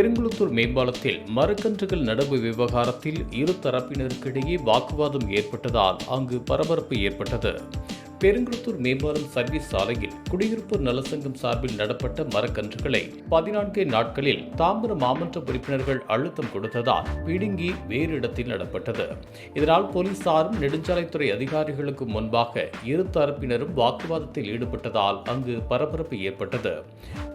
பெருங்குளத்தூர் மேம்பாலத்தில் மரக்கன்றுகள் நடவு விவகாரத்தில் இரு தரப்பினருக்கிடையே வாக்குவாதம் ஏற்பட்டதால் அங்கு பரபரப்பு ஏற்பட்டது. பெருங்குளத்தூர் மேம்பாலம் சர்வீஸ் சாலையில் குடியிருப்பு நலசங்கம் சார்பில் நடப்பட்ட மரக்கன்றுகளை பதினான்கு நாட்களில் தாம்பரம் மாமன்ற உறுப்பினர்கள் அழுத்தம் கொடுத்ததால் பிடுங்கி வேறு இடத்தில் நடப்பட்டது. இதனால் போலீசாரும் நெடுஞ்சாலைத்துறை அதிகாரிகளுக்கு முன்பாக இரு தரப்பினரும் வாக்குவாதத்தில் ஈடுபட்டதால் அங்கு பரபரப்பு ஏற்பட்டது.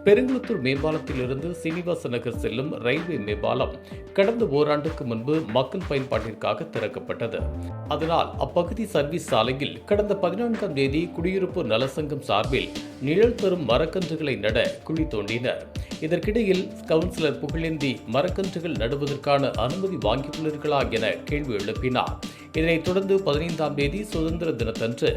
பெருங்குளத்தூர் மேம்பாலத்திலிருந்து சீனிவாச நகர் செல்லும் ரயில்வே மேம்பாலம் கடந்த ஓராண்டுக்கு முன்பு மக்கள் பயன்பாட்டிற்காக திறக்கப்பட்டது. அதனால் அப்பகுதி சர்வீஸ் சாலையில் கடந்த பதினான்காம் தேதி குடியிருப்பு நலசங்கம் சார்பில் நிழல் தரும் மரக்கன்றுகளை நட குழி தோண்டினர். இதற்கிடையில் கவுன்சிலர் புகழேந்தி மரக்கன்றுகள் நடுவதற்கான அனுமதி வாங்கியுள்ளீர்களா என கேள்வி எழுப்பினார். இதனைத் தொடர்ந்து பதினைந்தாம் தேதி சுதந்திர தினத்தன்று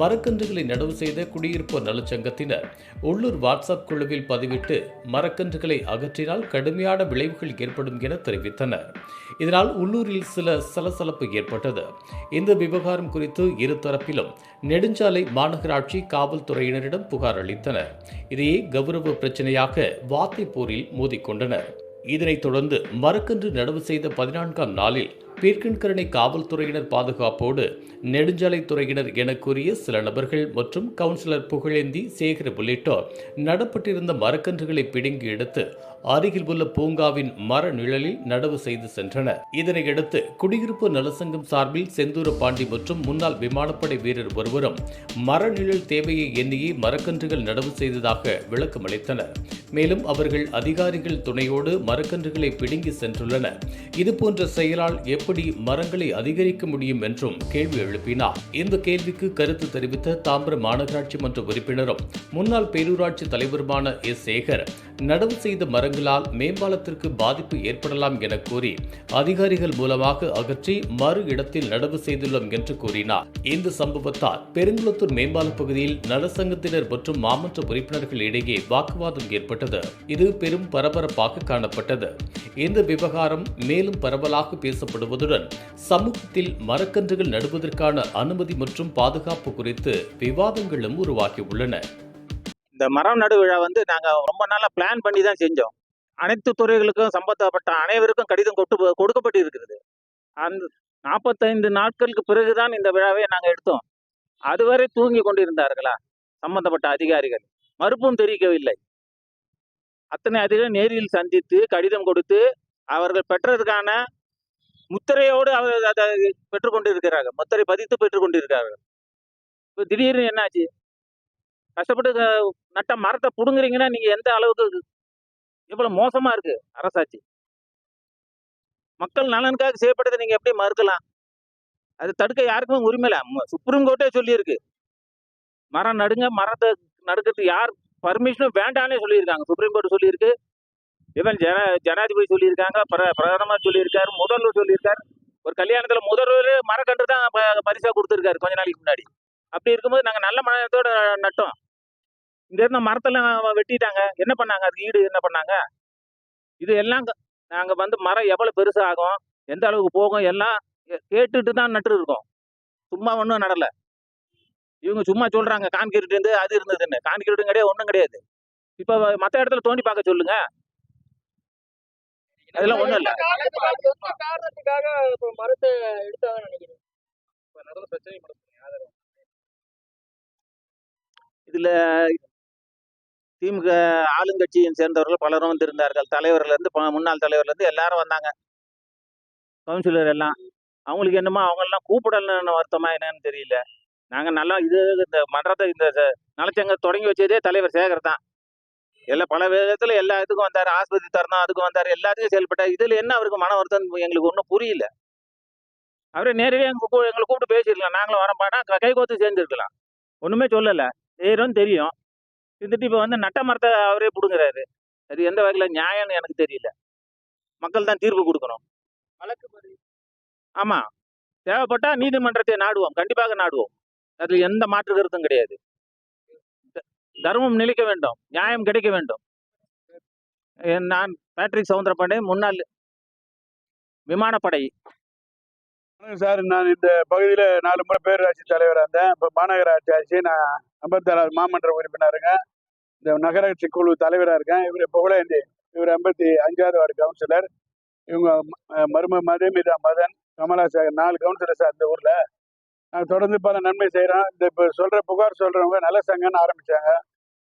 மரக்கன்றுகளை நடவு செய்த குடியிருப்பு நலச்சங்கத்தினர் உள்ளூர் வாட்ஸ்அப் குழுவில் பதிவிட்டு மரக்கன்றுகளை அகற்றினால் கடுமையான விளைவுகள் ஏற்படும் என தெரிவித்தனர். இதனால் உள்ளூரில் சில சலசலப்பு ஏற்பட்டது. இந்த விவகாரம் குறித்து இரு தரப்பிலும் நெடுஞ்சாலை மாநகராட்சி காவல்துறையினரிடம் புகார் அளித்தனர். இதையே கௌரவ பிரச்சனையாக வார்த்தை போரில் மோதிக்கொண்டனர் இதனைத் தொடர்ந்து மரக்கன்று நடவு செய்த பதினான்காம் நாளில் பீர்க்கன்கரணை காவல்துறையினர் பாதுகாப்போடு நெடுஞ்சாலைத்துறையினர் என கூறிய சில நபர்கள் மற்றும் கவுன்சிலர் புகழேந்தி சேகர் உள்ளிட்டோர் நடப்பட்டிருந்த மரக்கன்றுகளை பிடுங்கி எடுத்து அருகில் உள்ள பூங்காவின் மர நிழலில் நடவு செய்து சென்றனர். இதனையடுத்து குடியிருப்பு நலசங்கம் சார்பில் செந்தூர பாண்டி மற்றும் முன்னாள் விமானப்படை வீரர் ஒருவரும் மர நிழல் தேவையை எண்ணியே மரக்கன்றுகள் நடவு செய்ததாக விளக்கம் அளித்தனர். மேலும் அவர்கள் அதிகாரிகள் துணையோடு மரக்கன்றுகளை பிடுங்கி சென்றுள்ளனர். இதுபோன்ற செயலால் எப்படி எப்படி மரங்களை அதிகரிக்க முடியும் என்றும் கேள்வி எழுப்பினார். இந்த கேள்விக்கு கருத்து தெரிவித்த தாம்பரம் மாநகராட்சி மன்ற உறுப்பினரும் முன்னாள் பேரூராட்சி தலைவருமான எஸ். சேகர் நடவு செய்த மரங்களால் மேம்பாலத்திற்கு பாதிப்பு ஏற்படலாம் என கூறி அதிகாரிகள் மூலமாக அகற்றி மறு இடத்தில் நடவு செய்துள்ளோம் என்று கூறினார். இந்த சம்பவத்தால் பெருங்குளத்தூர் மேம்பால பகுதியில் நலசங்கத்தினர் மற்றும் மாமன்ற உறுப்பினர்கள் இடையே வாக்குவாதம் ஏற்பட்டது. இது பெரும் பரபரப்பாக காணப்பட்டது. இந்த விவகாரம் மேலும் பரவலாக பேசப்படுவது பேசப்படுவதுடன் சமூகத்தில் மரக்கன்றுகள் நடுவதற்கான அனுமதி மற்றும் பாதுகாப்பு குறித்து விவாதங்களும் உருவாகியுள்ளன. இந்த மரம் நடு விழா வந்து நாங்கள் ரொம்ப நாளாக பிளான் பண்ணி தான் செஞ்சோம். அனைத்து துறைகளுக்கும் சம்பந்தப்பட்ட அனைவருக்கும் கடிதம் கொட்டு கொடுக்கப்பட்டு இருக்கிறது அந்த நாற்பத்தைந்து நாட்களுக்கு பிறகுதான் இந்த விழாவை நாங்கள் எடுத்தோம். அதுவரை தூங்கி கொண்டிருந்தார்களா? சம்பந்தப்பட்ட அதிகாரிகள். மறுப்பும் தெரிவிக்கவில்லை. அத்தனை அதிகாரி நேரில் சந்தித்து கடிதம் கொடுத்து அவர்கள் பெற்றதுக்கான முத்திரையோடு அவர் அதை பெற்றுக்கொண்டு இருக்கிறார்கள் முத்திரை பதித்து பெற்றுக்கொண்டிருக்கிறார்கள். இப்போ திடீர்னு என்னாச்சு? கஷ்டப்பட்டு நட்ட மரத்தை பிடுங்குறீங்கன்னா நீங்கள் எந்த அளவுக்கு எவ்வளோ மோசமாக இருக்கு அரசாட்சி? மக்கள் நலனுக்காக செய்யப்பட்டதை நீங்கள் எப்படி மறுக்கலாம்? அது தடுக்க யாருக்கும் உரிமை இல்லை. ம- சுப்ரீம் கோர்ட்டே சொல்லியிருக்கு. மரம் நடுங்க மரத்தை நடுக்கிறதுக்கு யார் பர்மிஷனும் வேண்டானே சொல்லியிருக்காங்க. சுப்ரீம் கோர்ட் சொல்லியிருக்கு. ஈவன் ஜன ஜனாதிபதி சொல்லியிருக்காங்க பிர பிரதமர் சொல்லியிருக்காரு முதல்வர் சொல்லியிருக்காரு. ஒரு கல்யாணத்தில் முதல்வர் மரக்கன்று தான் ப- கொடுத்துருக்காரு கொஞ்ச நாளைக்கு முன்னாடி. அப்படி இருக்கும்போது நாங்கள் நல்ல மனத்தோட நட்டோம். இங்கே இருந்த மரத்தெல்லாம் வெட்டிட்டாங்க. என்ன பண்ணாங்க? அதுக்கு ஈடு என்ன பண்ணாங்க? இது எல்லாம் க- வந்து மரம் எவ்வளோ பெருசு ஆகும் எந்த அளவுக்கு போகும் எல்லாம் கே- கேட்டுட்டு தான் நட்டு இருக்கோம். சும்மா ஒன்றும் நடலை. இவங்க சும்மா சொல்கிறாங்க கான்கிரீட் இருந்து அது இருந்ததுன்னு. கான்கிரீட்டும் கிடையாது ஒன்றும் கிடையாது. இப்போ மற்ற இடத்துல தோண்டி பார்க்க சொல்லுங்கள் அதெல்லாம் ஒண்ணும் இல்ல. காரணத்துக்காக இப்ப மரத்தை எடுத்தாங்க நினைக்கிறேன் இதுல திமுக ஆளுங்கட்சியை சேர்ந்தவர்கள் பலரும் வந்திருந்தார்கள். தலைவர்ல இருந்து ப- முன்னாள் தலைவர்ல இருந்து எல்லாரும் வந்தாங்க. கவுன்சிலர் எல்லாம். அவங்களுக்கு என்னமோ அவங்க எல்லாம் கூப்பிடலன்னு வருத்தமா என்னன்னு தெரியல. நாங்க நல்லா இது இந்த மன்றத்தை இந்த நலச்சங்கம் தொடங்கி வச்சதே தலைவர் சேகர் தான். எல்லாம் பல விதத்துல எல்லா இதுக்கும் வந்தாரு ஆஸ்பத்திரி தரணும் அதுக்கும் வந்தாரு எல்லாத்துக்கும் செயல்பட்டார். இதுல என்ன அவருக்கு மன வருத்தம் எங்களுக்கு ஒன்றும் புரியல. அவரே நேரடியாக எங்க கூ- எங்களை கூப்பிட்டு பேசியிருக்கலாம். நாங்களும் வரப்பாடா கை கோத்து சேர்ந்துருக்கலாம். ஒண்ணுமே சொல்லல. செய்யறோம்னு தெரியும். இருந்துட்டு இப்போ வந்து நட்ட மரத்தை அவரே பிடுங்குறாரு. அது எந்த வகையில் நியாயம்னு எனக்கு தெரியல. மக்கள் தான் தீர்ப்பு கொடுக்கணும். வழக்கு பதிவு. ஆமா. தேவைப்பட்டா நீதிமன்றத்தை நாடுவோம். கண்டிப்பாக நாடுவோம். அதில் எந்த மாற்று கருத்தும் கிடையாது. தர்மம் நிலைக்க வேண்டும் நியாயம் கிடைக்க வேண்டும். என் நான் பேட்ரிக் சவுந்தரபாண்டிய முன்னாள் விமானப்படை. சார். நான் இந்த பகுதியில் நாலு முறை பேரூராட்சி தலைவராக இருந்தேன். இப்போ மாநகராட்சி ஆட்சி நான் ஐம்பத்தாறாவது மாமன்ற உறுப்பினருங்க. இந்த நகராட்சி குழு தலைவராக இருக்கேன். இவர் புகழேந்தி. இவர் ஐம்பத்தி அஞ்சாவது வார்டு கவுன்சிலர். இவங்க ம- மரும மதுமிதா மதன் கமலா சாகர் நாலு கவுன்சிலர் சார் இந்த ஊரில். தொடர்ந்து பல நன்மை செய்கிறோம் இந்த இப்போ சொல்ற புகார் சொல்றவங்க நல்ல சங்கம்னு ஆரம்பிச்சாங்க.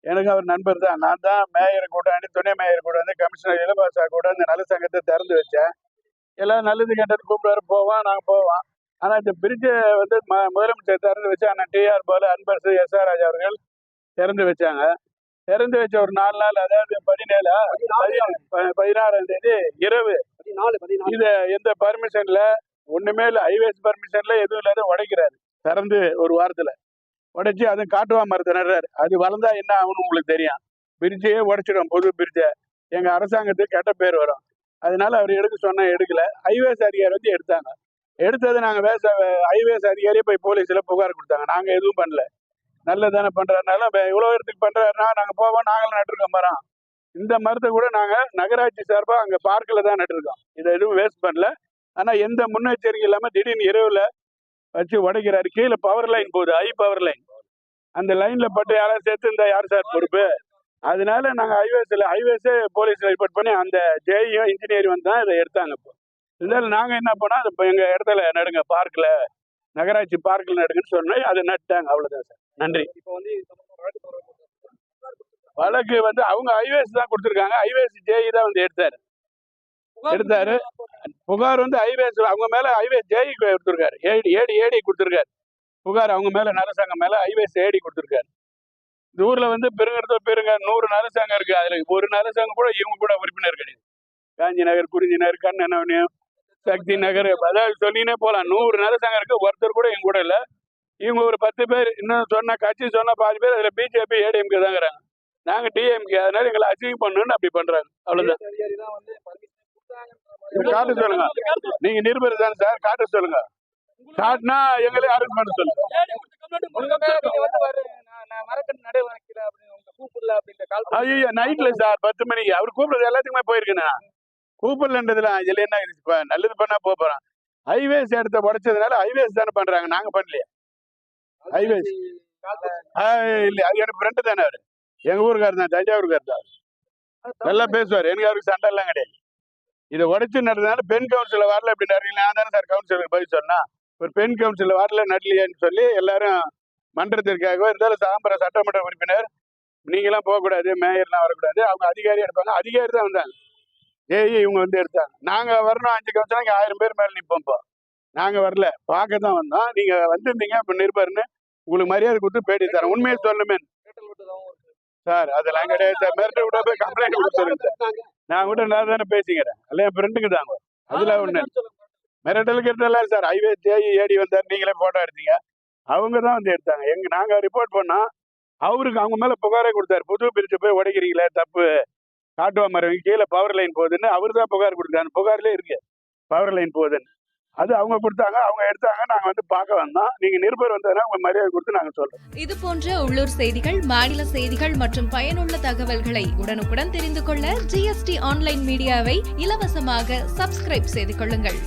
எனக்கு அவர் நண்பர் தான். நான் தான் மேயர் கூட்டாண்டி துணை மேயர் கூட வந்து கமிஷனர் இளவாசா கூட இந்த நல்ல சங்கத்தை திறந்து வச்சேன். எல்லாம் நல்லது கெட்டது கூப்பிடுவாரு. போவோம் நாங்கள் போவோம். ஆனால் இந்த பிரிட்ஜை வந்து ம முதலமைச்சர் திறந்து வச்சு அண்ணன் T R Baalu Anbarasu S R Raja அவர்கள் திறந்து வச்சாங்க. திறந்து வச்ச ஒரு நாலு நாள் அதாவது பதினேழு பதி- பதினாறாம் தேதி இரவு. இத எந்த பர்மிஷன்ல ஒண்ணுமே இல்லை. ஹைவேஸ் பர்மிஷன்ல எதுவும் இல்லாத உடைக்கிறாரு. திறந்து ஒரு வாரத்துல. உடைச்சி அதுவும் காட்டுவா மரத்தை நடுறாரு அது வளர்ந்தா என்ன ஆகும்னு உங்களுக்கு தெரியும். பிரிட்ஜையே உடைச்சிடும். பொது பிரிட்ஜை. எங்க அரசாங்கத்துக்கு கெட்ட பேர் வரும். அதனால அவர் எடுக்க சொன்னா எடுக்கல. ஹைவேஸ் அதிகாரி வந்து எடுத்தாங்க. எடுத்தது நாங்க வேச ஹைவேஸ் அதிகாரியே போய் போலீஸ்ல புகார் கொடுத்தாங்க. நாங்க எதுவும் பண்ணல. நல்லதானே பண்றாருனால இப்ப இவ்வளவு இடத்துக்கு பண்றாருன்னா நாங்க போவோம் நாங்களும் நட்டுருக்கோம் மரம். இந்த மரத்தை கூட நாங்க நகராட்சி சார்பா அங்க பார்க்கில் தான் நட்டுருக்கோம். இதை எதுவும் வேஸ்ட் பண்ணல. ஆனா எந்த முன்னெச்சரிக்கை இல்லாம திடீர்னு இரவுல வச்சு உடைக்கிறாரு. கீழே பவர் லைன் போகுது ஹை பவர் லைன் அந்த லைன்ல பட்டு யாராவது சேர்த்து இந்த யார் சார் பொறுப்பு? அதனால நாங்க ஹைவேஸ்ல ஹைவேஸே போலீஸ் ரிப்போர்ட் பண்ணி அந்த ஜேஇயும் இன்ஜினியர் வந்து தான் இதை எடுத்தாங்க இப்போ. இருந்தாலும் நாங்க என்ன பண்ணோம் அது இப்போ எங்க இடத்துல நடுங்க பார்க்ல நகராட்சி பார்க்ல நடுங்கன்னு சொன்னோம் அதை நட்டாங்க அவ்வளவுதான் சார். நன்றி. இப்போ வந்து வழக்கு வந்து அவங்க ஹைவேஸ் தான் கொடுத்துருக்காங்க ஹைவேஸ் ஜேஇ தான் வந்து எடுத்தாரு. எடுத்தாரு. புகார் வந்து ஹைவேஸ் அவங்க மேல ஐவே ஜேஇ கொடுத்துருக்காரு ஏடி ஏடி ஏடி கொடுத்துருக்காரு. புகார் அவங்க மேல நரசாங்கம் மேல ஐவேஸ் ஏடி கொடுத்துருக்காரு. இந்த ஊர்ல வந்து பெருங்கிறத பெருங்க நூறு நரசாங்கம் இருக்கு. அதுல ஒரு நரசாங்கம் கூட இவங்க கூட உறுப்பினர் கிடையாது. காஞ்சி நகர் குறிஞ்சி நகர் கண்ணன் சக்தி நகர் அதாவது சொல்லினே போலாம். நூறு நரசாங்கம் இருக்கு. ஒருத்தர் கூட எங்க கூட இல்ல. இவங்க ஒரு பத்து பேர் இன்னும் சொன்ன கட்சி சொன்ன பாதி பேர் அதுல பிஜேபி ஏடிஎம்கே தாங்கிறாங்க. நாங்க டிஎம்கே அதனால எங்களை அச்சீவ் பண்ணணும்னு அப்படி பண்றாங்க. அவ்வளவுதான். காட்ட சொல்லுங்க. நீங்க நிருபர் தான் சார் காட்ட சொல்லுங்க. காட்டினா எங்களே அரெஸ்ட் பண்ண சொல்லுங்க ஐயோ நைட்ல சார் பத்து மணிக்கு. அவர் கூப்பிடுறது எல்லாத்துக்குமே போயிருக்கேன் நான் கூப்பிடலன்றதுல இதுல என்ன இருக்கு? இப்ப நல்லது பண்ணா போக போறோம் ஹைவேஸ் இடத்த உடைச்சதுனால ஹைவேஸ் தானே பண்றாங்க. நாங்க பண்ணலையே. ஆ, இல்ல அது எனக்கு ஃப்ரெண்டு தானே அவரு. எங்க ஊருக்காரர் தான் தஞ்சாவூருக்காரர் தான் நல்லா பேசுவார். எனக்கு அவருக்கு சண்டை எல்லாம் கிடையாது. இதை உடைச்சு நடந்ததுனால பெண் கவுன்சில வரல அப்படி நிறைய நான் தானே சார் கவுன்சிலருக்கு பதில் சொன்னா ஒரு பெண் கவுன்சில் வரல நடலையேன்னு சொல்லி எல்லாரும் மன்றத்திற்காக இருந்தாலும் சாம்பர சட்டமன்ற உறுப்பினர் நீங்களாம் போகக்கூடாது மேயர்லாம் வரக்கூடாது அவங்க அதிகாரி எடுப்பாங்க. அதிகாரி தான் வந்தாங்க. ஏய் இவங்க வந்து எடுத்தாங்க. நாங்க வரணும் அஞ்சு கவுன்சிலர் இங்க ஆயிரம் பேர் மேல நிப்போம் இப்போ. நாங்க வரல. பார்க்க தான் வந்தோம். நீங்க வந்திருந்தீங்க இப்ப நிருபர்னு உங்களுக்கு மரியாதை கொடுத்து பேட்டி தரேன். உண்மையை சொல்லுமே. சார் அதெல்லாம் கிடையாது சார். மிரட்ட விட போய் கம்ப்ளைண்ட் கொடுத்து சொல்லுங்க சார் நான் கூட நான் தானே பேசிக்கிறேன். அல்ல என் ஃப்ரெண்டுக்கு தாங்க அதுல ஒண்ணு. மிரட்டலுக்கு எடுத்தல சார். ஹைவே ஜேஇ ஏடி வந்தார். நீங்களே போட்டோ எடுத்தீங்க. அவங்க தான் வந்து எடுத்தாங்க. எங்க நாங்க ரிப்போர்ட் பண்ணோம் அவருக்கு அவங்க மேல புகாரே கொடுத்தாரு. புது பிரிட்ஜ் போய் உடைக்கிறீங்களே தப்பு. காட்டுவா மரம் கீழே பவர் லைன் போகுதுன்னு அவர் தான் புகார் கொடுத்தாரு புகார்லயே இருக்கு. பவர் லைன் போகுதுன்னு. அது அவங்க கொடுத்தாங்க அவங்க எடுத்தாங்க நாங்க வந்து பார்க்க வந்தோம். நீங்க நிருபர் வந்ததுனா உங்க மரியாதை கொடுத்து நாங்க சொல்றோம். இது போன்ற உள்ளூர் செய்திகள் மாநில செய்திகள் மற்றும் பயனுள்ள தகவல்களை உடனுக்குடன் தெரிந்து கொள்ள ஜிஎஸ்டி ஆன்லைன் மீடியாவை இலவசமாக சப்ஸ்கிரைப் செய்து கொள்ளுங்கள்.